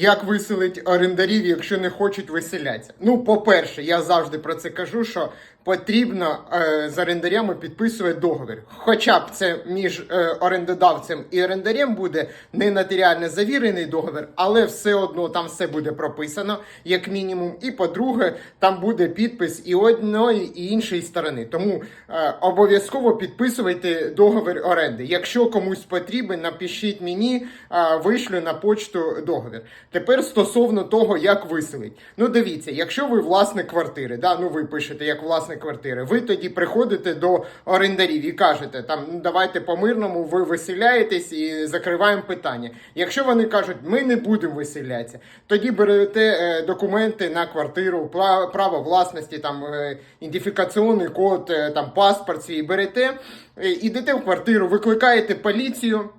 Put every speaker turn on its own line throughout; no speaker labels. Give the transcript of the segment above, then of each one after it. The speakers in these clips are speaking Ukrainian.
Як виселить орендарів, якщо не хочуть виселятися? Ну, по-перше, я завжди про це кажу, що потрібно е, з орендарями підписувати договір. Хоча б це між е, орендодавцем і орендарем буде не нотаріально завірений договір, але все одно там все буде прописано, як мінімум. І по-друге, там буде підпис і одної, і іншої сторони. Тому е, обов'язково підписуйте договір оренди. Якщо комусь потрібен, напишіть мені, е, вишлю на почту договір. Тепер стосовно того, як виселить. Ну, дивіться, якщо ви власник квартири, да, ну ви пишете як власник квартири, ви тоді приходите до орендарів і кажете, там ну, давайте по мирному, ви виселяєтесь і закриваємо питання. Якщо вони кажуть, ми не будемо виселятися, тоді берете е, документи на квартиру, право власності, там е, ідентифікаційний код, е, там паспорт свій берете, е, ідете в квартиру, викликаєте поліцію.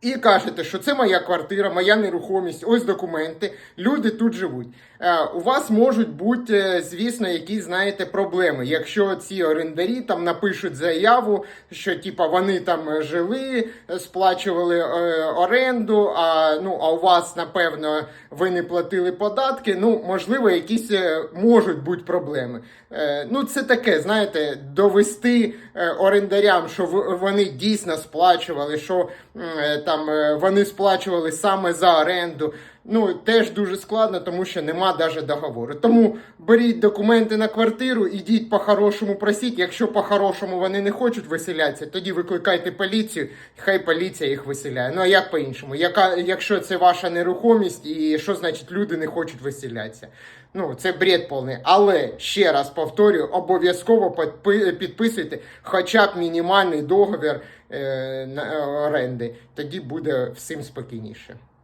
І кажете, що це моя квартира, моя нерухомість, ось документи. Люди тут живуть. Е, у вас можуть бути, е, звісно, якісь знаєте проблеми. Якщо ці орендарі там напишуть заяву, що типа вони там е, жили, сплачували оренду, а ну а у вас, напевно, ви не платили податки. Ну, можливо, якісь можуть бути проблеми. Ну, це таке, знаєте, довести орендарям, що вони дійсно сплачували, що там е, вони сплачували саме за оренду. Ну, теж дуже складно, тому що нема навіть договору. Тому беріть документи на квартиру, ідіть по-хорошому просіть. Якщо по-хорошому вони не хочуть виселятися, тоді викликайте поліцію, хай поліція їх виселяє. Ну а як по-іншому? Яка, якщо це ваша нерухомість, і що значить люди не хочуть виселятися? Ну, це бред повний. Але ще раз повторюю, обов'язково підпи- підписуйте хоча б мінімальний договір е, е, оренди. Тоді буде всім спокійніше.